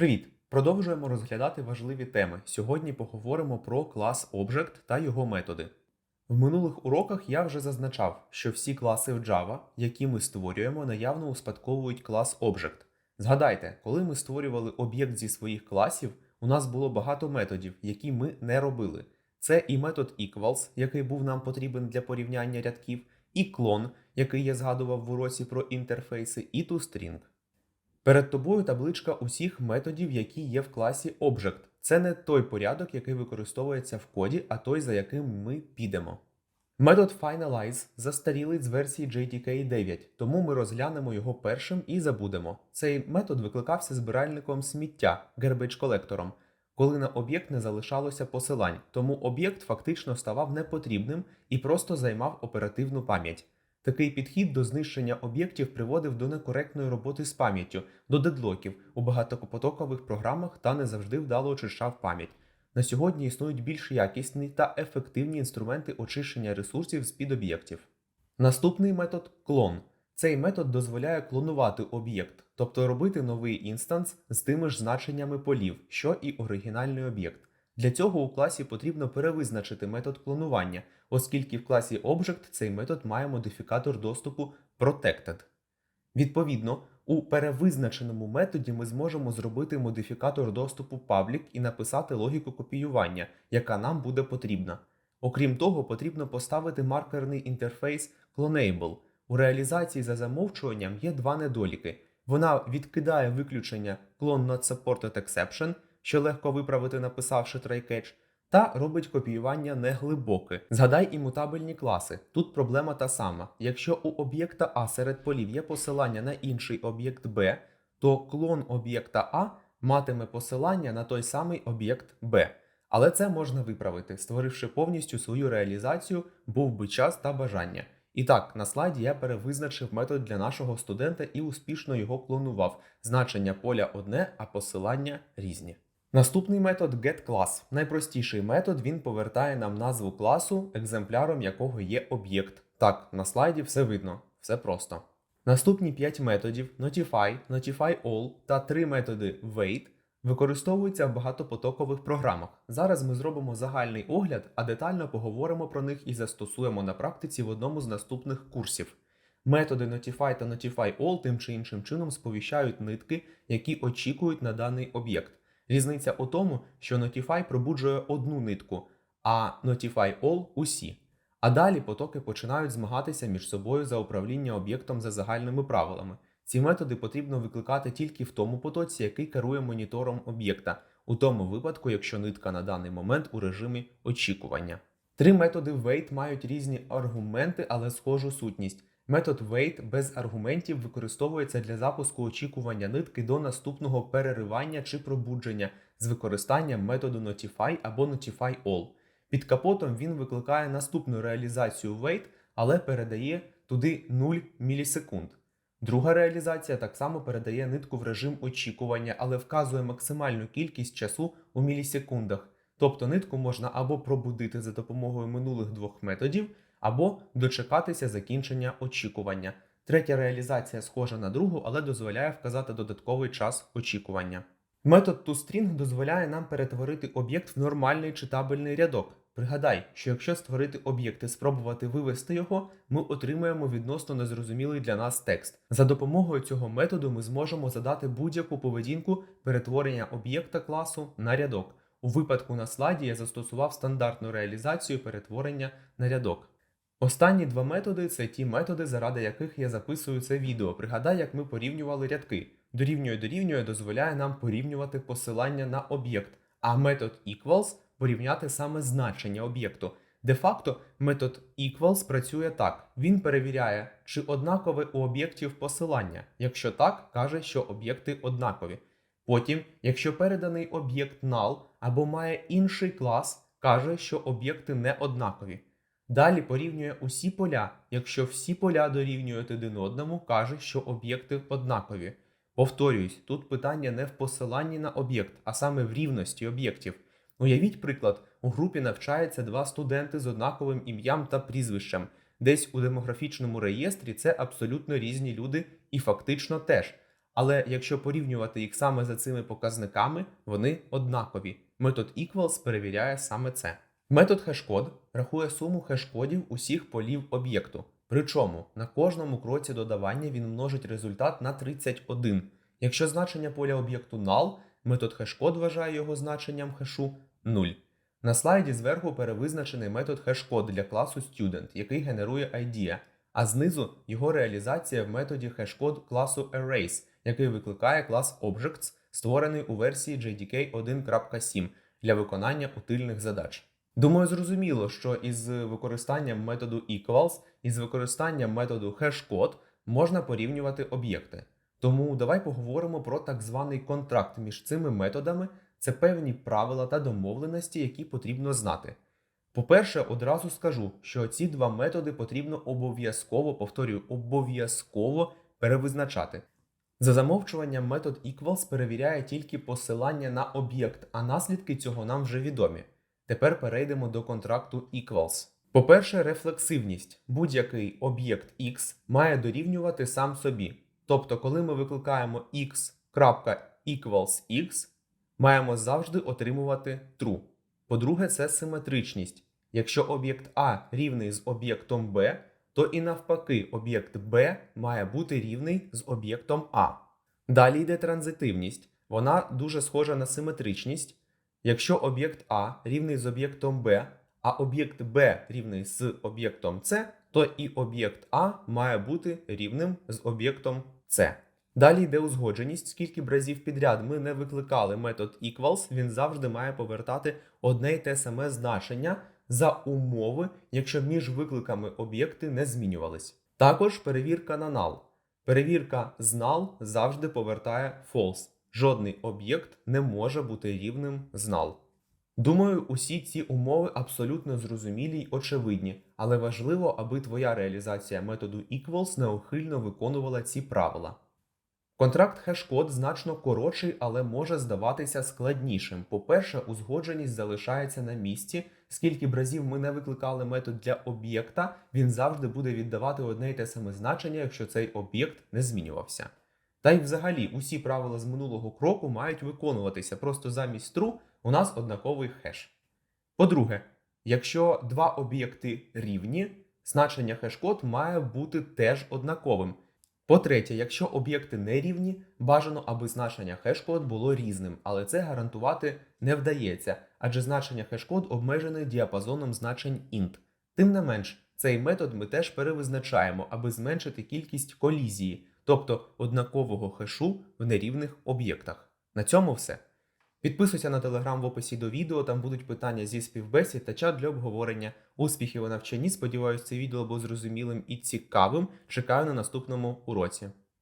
Привіт! Продовжуємо розглядати важливі теми. Сьогодні поговоримо про клас Object та його методи. В минулих уроках я вже зазначав, що всі класи в Java, які ми створюємо, наявно успадковують клас Object. Згадайте, коли ми створювали об'єкт зі своїх класів, у нас було багато методів, які ми не робили. Це і метод equals, який був нам потрібен для порівняння рядків, і клон, який я згадував в уроці про інтерфейси, і toString. Перед тобою табличка усіх методів, які є в класі Object. Це не той порядок, який використовується в коді, а той, за яким ми підемо. Метод Finalize застарілий з версії JDK 9, тому ми розглянемо його першим і забудемо. Цей метод викликався збиральником сміття garbage колектором, коли на об'єкт не залишалося посилань, тому об'єкт фактично ставав непотрібним і просто займав оперативну пам'ять. Такий підхід до знищення об'єктів приводив до некоректної роботи з пам'яттю, до дедлоків у багатопотокових програмах та не завжди вдало очищав пам'ять. На сьогодні існують більш якісні та ефективні інструменти очищення ресурсів з під об'єктів. Наступний метод клон. Цей метод дозволяє клонувати об'єкт, тобто робити новий інстанс з тими ж значеннями полів, що і оригінальний об'єкт. Для цього у класі потрібно перевизначити метод клонування, оскільки в класі Object цей метод має модифікатор доступу Protected. Відповідно, у перевизначеному методі ми зможемо зробити модифікатор доступу Public і написати логіку копіювання, яка нам буде потрібна. Окрім того, потрібно поставити маркерний інтерфейс Clonable. У реалізації за замовчуванням є два недоліки. Вона відкидає виключення Clone Not Supported Exception, що легко виправити, написавши try-catch, та робить копіювання неглибоке. Згадай імутабельні класи. Тут проблема та сама. Якщо у об'єкта А серед полів є посилання на інший об'єкт Б, то клон об'єкта А матиме посилання на той самий об'єкт Б. Але це можна виправити, створивши повністю свою реалізацію, був би час та бажання. І так, на слайді я перевизначив метод для нашого студента і успішно його клонував. Значення поля одне, а посилання різні. Наступний метод getClass. Найпростіший метод він повертає нам назву класу, екземпляром якого є об'єкт. Так, на слайді все видно, все просто. Наступні 5 методів Notify, Notify All та 3 методи Wait використовуються в багатопотокових програмах. Зараз ми зробимо загальний огляд, а детально поговоримо про них і застосуємо на практиці в одному з наступних курсів. Методи Notify та Notify All тим чи іншим чином сповіщають нитки, які очікують на даний об'єкт. Різниця у тому, що Notify пробуджує одну нитку, а Notify All усі. А далі потоки починають змагатися між собою за управління об'єктом за загальними правилами. Ці методи потрібно викликати тільки в тому потоці, який керує монітором об'єкта, у тому випадку, якщо нитка на даний момент у режимі очікування. Три методи wait мають різні аргументи, але схожу сутність. Метод wait без аргументів використовується для запуску очікування нитки до наступного переривання чи пробудження з використанням методу notify або notify all. Під капотом він викликає наступну реалізацію wait, але передає туди 0 мілісекунд. Друга реалізація так само передає нитку в режим очікування, але вказує максимальну кількість часу у мілісекундах. Тобто нитку можна або пробудити за допомогою минулих двох методів, або дочекатися закінчення очікування. Третя реалізація схожа на другу, але дозволяє вказати додатковий час очікування. Метод toString дозволяє нам перетворити об'єкт в нормальний читабельний рядок. Пригадай, що якщо створити об'єкт і спробувати вивести його, ми отримаємо відносно незрозумілий для нас текст. За допомогою цього методу ми зможемо задати будь-яку поведінку перетворення об'єкта класу на рядок. У випадку на слайді я застосував стандартну реалізацію перетворення на рядок. Останні два методи це ті методи, заради яких я записую це відео. Пригадай, як ми порівнювали рядки. Дорівнює дорівнює дозволяє нам порівнювати посилання на об'єкт, а метод equals порівняти саме значення об'єкту. Де-факто метод equals працює так: він перевіряє, чи однакове у об'єктів посилання. Якщо так, каже, що об'єкти однакові. Потім, якщо переданий об'єкт null або має інший клас, каже, що об'єкти не однакові. Далі порівнює усі поля. Якщо всі поля дорівнюють один одному, каже, що об'єкти однакові. Повторююсь, тут питання не в посиланні на об'єкт, а саме в рівності об'єктів. Уявіть приклад, у групі навчаються два студенти з однаковим ім'ям та прізвищем. Десь у демографічному реєстрі це абсолютно різні люди і фактично теж. Але якщо порівнювати їх саме за цими показниками, вони однакові. Метод equals перевіряє саме це. Метод хешкод рахує суму хешкодів усіх полів об'єкту. Причому на кожному кроці додавання він множить результат на 31. Якщо значення поля об'єкту null, метод хешкод вважає його значенням хешу 0. На слайді зверху перевизначений метод хешкод для класу student, який генерує IDEA, а знизу його реалізація в методі хешкод класу arrays, який викликає клас objects, створений у версії JDK 1.7 для виконання утильних задач. Думаю, зрозуміло, що із використанням методу equals і з використанням методу hashcode можна порівнювати об'єкти. Тому давай поговоримо про так званий контракт між цими методами. Це певні правила та домовленості, які потрібно знати. По-перше, одразу скажу, що ці два методи потрібно обов'язково, повторюю, обов'язково перевизначати. За замовчуванням метод equals перевіряє тільки посилання на об'єкт, а наслідки цього нам вже відомі. Тепер перейдемо до контракту equals. По-перше, рефлексивність. Будь-який об'єкт x має дорівнювати сам собі. Тобто, коли ми викликаємо x equals x, маємо завжди отримувати true. По-друге, це симетричність. Якщо об'єкт А рівний з об'єктом B, то і навпаки об'єкт B має бути рівний з об'єктом А. Далі йде транзитивність. Вона дуже схожа на симетричність. Якщо об'єкт А рівний з об'єктом Б, а об'єкт Б рівний з об'єктом С, то і об'єкт А має бути рівним з об'єктом С. Далі йде узгодженість, скільки б разів підряд ми не викликали метод equals, він завжди має повертати одне й те саме значення за умови, якщо між викликами об'єкти не змінювались. Також перевірка на null. Перевірка з null завжди повертає false. Жодний об'єкт не може бути рівним з null. Думаю, усі ці умови абсолютно зрозумілі й очевидні, але важливо, аби твоя реалізація методу equals неухильно виконувала ці правила. Контракт хешкод значно коротший, але може здаватися складнішим. По-перше, узгодженість залишається на місці. Скільки б разів ми не викликали метод для об'єкта, він завжди буде віддавати одне й те саме значення, якщо цей об'єкт не змінювався. Та й взагалі усі правила з минулого кроку мають виконуватися, просто замість true у нас однаковий хеш. По-друге, якщо два об'єкти рівні, значення хешкод має бути теж однаковим. По-третє, якщо об'єкти не рівні, бажано, аби значення хешкод було різним, але це гарантувати не вдається, адже значення хешкод обмежене діапазоном значень int. Тим не менш, цей метод ми теж перевизначаємо, аби зменшити кількість колізії, тобто однакового хешу в нерівних об'єктах. На цьому все. Підписуйся на телеграм в описі до відео, там будуть питання зі співбесід та чат для обговорення. Успіхів у навчанні. Сподіваюсь, це відео було зрозумілим і цікавим. Чекаю на наступному уроці.